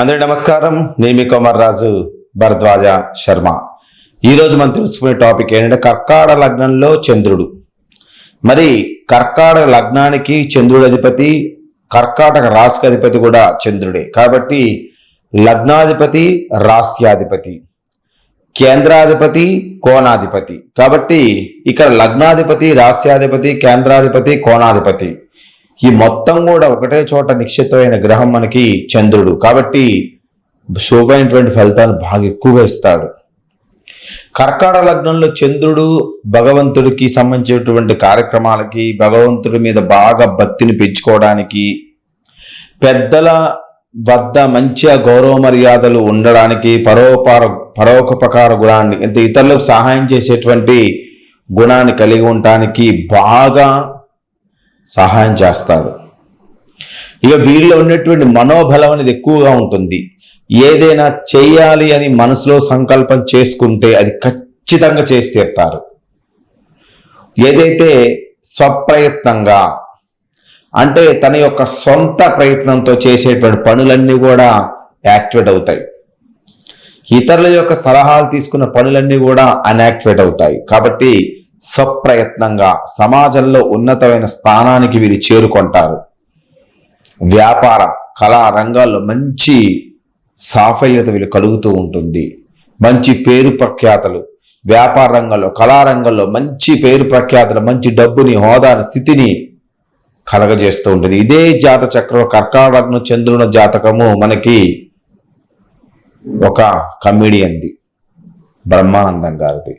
అందరి నమస్కారం. నేను మీ కుమార్ రాజు భరద్వాజ శర్మ. ఈరోజు మనం తెలుసుకునే టాపిక్ ఏంటంటే కర్కాడ లగ్నంలో చంద్రుడు. మరి కర్కాటక లగ్నానికి చంద్రుడు అధిపతి కర్కాటక రాశికి అధిపతి కూడా చంద్రుడే. కాబట్టి లగ్నాధిపతి రాస్యాధిపతి కేంద్రాధిపతి కోణాధిపతి. కాబట్టి ఇక్కడ లగ్నాధిపతి రాస్యాధిపతి కేంద్రాధిపతి కోణాధిపతి. ఈ మొత్తం కూడా ఒకటే చోట నిక్షిప్తమైన గ్రహం మనకి చంద్రుడు. కాబట్టి శుభమైనటువంటి ఫలితాలు బాగా ఎక్కువగా ఇస్తాడు. కర్కాడ లగ్నంలో చంద్రుడు భగవంతుడికి సంబంధించినటువంటి కార్యక్రమాలకి భగవంతుడి మీద బాగా భక్తిని పెంచుకోవడానికి పెద్దల వద్ద మంచిగా గౌరవ మర్యాదలు ఉండడానికి పరోపర పరోపకార గుణాన్ని అంటే ఇతరులకు సహాయం చేసేటువంటి గుణాన్ని కలిగి ఉండటానికి బాగా సహాయం చేస్తాడు ఇక వీళ్ళు ఉన్నటువంటి మనోబలం అనేది ఎక్కువగా ఉంటుంది. ఏదైనా చేయాలి అని మనసులో సంకల్పం చేసుకుంటే అది ఖచ్చితంగా చేసి తీరుతారు. ఏదైతే స్వప్రయత్నంగా అంటే తన యొక్క సొంత ప్రయత్నంతో చేసేటువంటి పనులన్నీ కూడా యాక్టివేట్ అవుతాయి. ఇతరుల యొక్క సలహాలు తీసుకున్న పనులన్నీ కూడా అన్యాక్టివేట్ అవుతాయి. కాబట్టి స్వప్రయత్నంగా సమాజంలో ఉన్నతమైన స్థానానికి వీరు చేరుకుంటారు. వ్యాపార కళా రంగాల్లో మంచి సాఫల్యత వీళ్ళు కలుగుతూ ఉంటుంది. మంచి పేరు ప్రఖ్యాతలు వ్యాపార రంగంలో కళారంగంలో మంచి పేరు ప్రఖ్యాతలు మంచి డబ్బుని హోదాని స్థితిని కలగజేస్తూ ఉంటుంది. ఇదే జాత చక్రం కర్కాటకను చంద్రున జాతకము మనకి ఒక కమిడియన్ది బ్రహ్మానందం గారిది.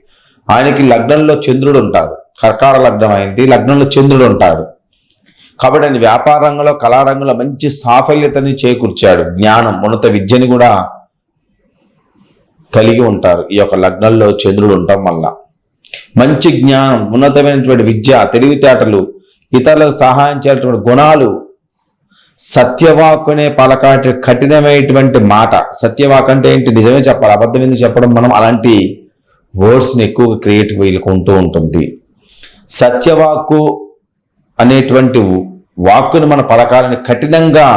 ఆయనకి లగ్నంలో చంద్రుడు ఉంటాడు. కర్కాడ లగ్నం అయింది లగ్నంలో చంద్రుడు ఉంటాడు. కాబట్టి ఆయన వ్యాపారంలో కళారంగంలో మంచి సాఫల్యతని చేకూర్చాడు. జ్ఞానం ఉన్నత విద్యని కూడా కలిగి ఉంటారు. ఈ యొక్క లగ్నంలో చంద్రుడు ఉండటం వల్ల. మంచి జ్ఞానం ఉన్నతమైనటువంటి విద్య తెలివితేటలు ఇతరులకు సహాయం చేయాల్సినటువంటి గుణాలు సత్యవాక్ అనే పలకాటి కఠినమైనటువంటి మాట. సత్యవాక్ అంటే ఏంటి? నిజమే చెప్పాలి అబద్ధం ఎందుకు చెప్పడం? మనం అలాంటి వర్డ్స్ని ఎక్కువగా క్రియేట్ వీలుకుంటూ ఉంటుంది. సత్యవాక్కు అనేటువంటి వాక్కును మన పలకాలని కఠినంగా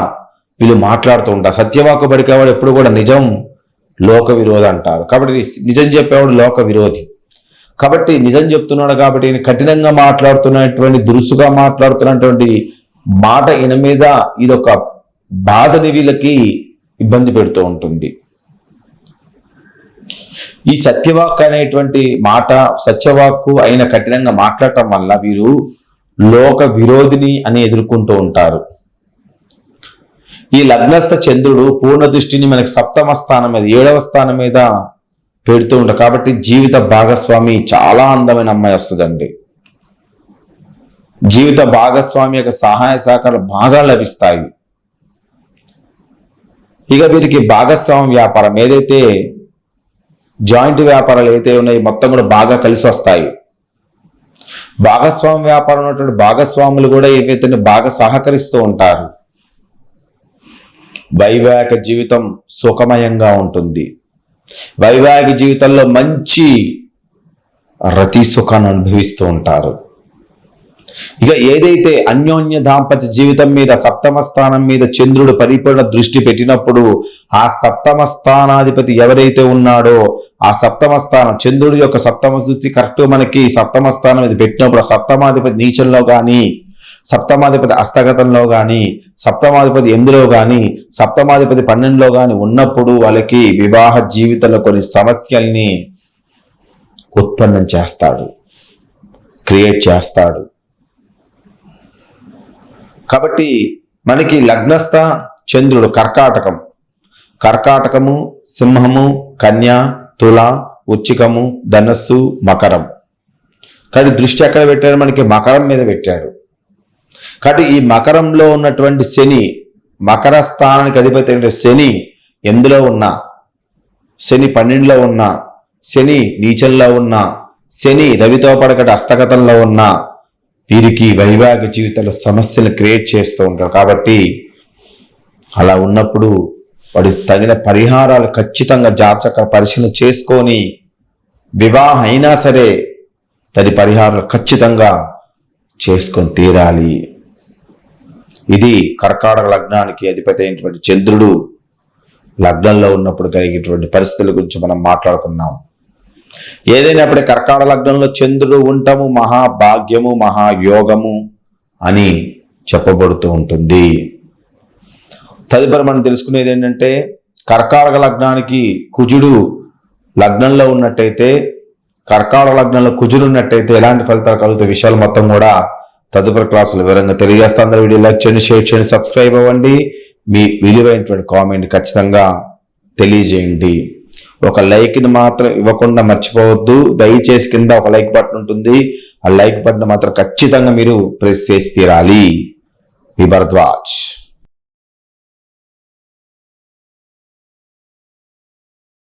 వీళ్ళు మాట్లాడుతూ ఉంటారు. సత్యవాక్కు పడికేవాడు ఎప్పుడు కూడా నిజం లోక విరోధి అంటారు. కాబట్టి నిజం చెప్పేవాడు లోక విరోధి. కాబట్టి నిజం చెప్తున్నాడు కాబట్టి ఈయన కఠినంగా మాట్లాడుతున్నటువంటి దురుసుగా మాట్లాడుతున్నటువంటి మాట ఈయన మీద ఇదొక బాధని వీళ్ళకి ఇబ్బంది పెడుతూ ఉంటుంది. ఈ సత్యవాక్ అనేటువంటి మాట సత్యవాక్కు అయిన కఠినంగా మాట్లాడటం వల్ల వీరు లోక విరోధిని అని ఎదుర్కొంటూ ఉంటారు. ఈ లగ్నస్థ చంద్రుడు పూర్ణ దృష్టిని మనకి సప్తమ స్థానం మీద ఏడవ స్థానం మీద పెడుతూ ఉంటారు కాబట్టి జీవిత భాగస్వామి చాలా అందమైన అమ్మాయి వస్తుందండి. జీవిత భాగస్వామి యొక్క సహాయ సహకారాలు బాగా లభిస్తాయి. ఇక వీరికి భాగస్వామి వ్యాపారం ఏదైతే జాయింట్ వ్యాపారాలు ఏదైతే ఉన్నాయి మొత్తం కూడా బాగా కలిసి వస్తాయి. భాగస్వామి వ్యాపారం ఉన్నటువంటి భాగస్వాములు కూడా ఏవైతే బాగా సహకరిస్తూ ఉంటారు. వైవాహిక జీవితం సుఖమయంగా ఉంటుంది. వైవాహిక జీవితంలో మంచి రతి సుఖాన్ని అనుభవిస్తూ ఉంటారు. ఇక ఏదైతే అన్యోన్య దాంపత్య జీవితం మీద సప్తమ స్థానం మీద చంద్రుడు పరిపూర్ణ దృష్టి పెట్టినప్పుడు ఆ సప్తమ స్థానాధిపతి ఎవరైతే ఉన్నాడో ఆ సప్తమ స్థానం చంద్రుడి యొక్క సప్తమ దృష్టి కరెక్ట్ మనకి సప్తమ స్థానం ఇది పెట్టినప్పుడు ఆ సప్తమాధిపతి నీచంలో కానీ సప్తమాధిపతి హస్తగతంలో కానీ సప్తమాధిపతి ఎనిమిదిలో కానీ సప్తమాధిపతి పన్నెండులో కానీ ఉన్నప్పుడు వాళ్ళకి వివాహ జీవితంలో కొన్ని సమస్యల్ని ఉత్పన్నం చేస్తాడు క్రియేట్ చేస్తాడు. కాబట్టి మనకి లగ్నస్థ చంద్రుడు కర్కాటకం. కర్కాటకము సింహము కన్య తుల ఉచ్చికము ధనస్సు మకరం. కానీ దృష్టి ఎక్కడ పెట్టాడు? మనకి మకరం మీద పెట్టాడు. కాబట్టి ఈ మకరంలో ఉన్నటువంటి శని మకర స్థానానికి అధిపతి శని ఎందులో ఉన్నా? శని పన్నెండులో ఉన్న? శని నీచంలో ఉన్న? శని రవితో పడకటి హస్తగతంలో ఉన్న? వీరికి వైవాహిక జీవితంలో సమస్యలు క్రియేట్ చేస్తూ ఉంటారు. కాబట్టి అలా ఉన్నప్పుడు వాడి తగిన పరిహారాలు ఖచ్చితంగా జాతక పరిశీలన చేసుకొని వివాహం అయినా సరే తది పరిహారాలు ఖచ్చితంగా చేసుకొని తీరాలి. ఇది కర్కాటక లగ్నానికి అధిపతి అయినటువంటి చంద్రుడు లగ్నంలో ఉన్నప్పుడు కలిగేటువంటి పరిస్థితుల గురించి మనం మాట్లాడుకున్నాం. ఏదైనప్పుడు కర్కాట లగ్నంలో చంద్రుడు ఉండటము మహాభాగ్యము మహాయోగము అని చెప్పబడుతూ ఉంటుంది. తదుపరి మనం తెలుసుకునేది ఏంటంటే కర్కాటక లగ్నానికి కుజుడు లగ్నంలో ఉన్నట్టయితే కర్కాటక లగ్నంలో కుజుడు ఉన్నట్టయితే ఎలాంటి ఫలితాలు కలుగుతాయి విషయాలు మొత్తం కూడా తదుపరి క్లాసులు వివరంగా తెలియజేస్తా అందరూ వీడియో లైక్ చేయండి షేర్ చేయండి సబ్స్క్రైబ్ అవ్వండి. మీ విలువైనటువంటి కామెంట్ ఖచ్చితంగా తెలియజేయండి. ఒక లైక్ని మాత్రం ఇవ్వకుండా మర్చిపోవద్దు. దయచేసి కింద ఒక లైక్ బటన్ ఉంటుంది. ఆ లైక్ బటన్ మాత్రం ఖచ్చితంగా మీరు ప్రెస్ చేసి తీరాలి. మీ భరద్వాజ్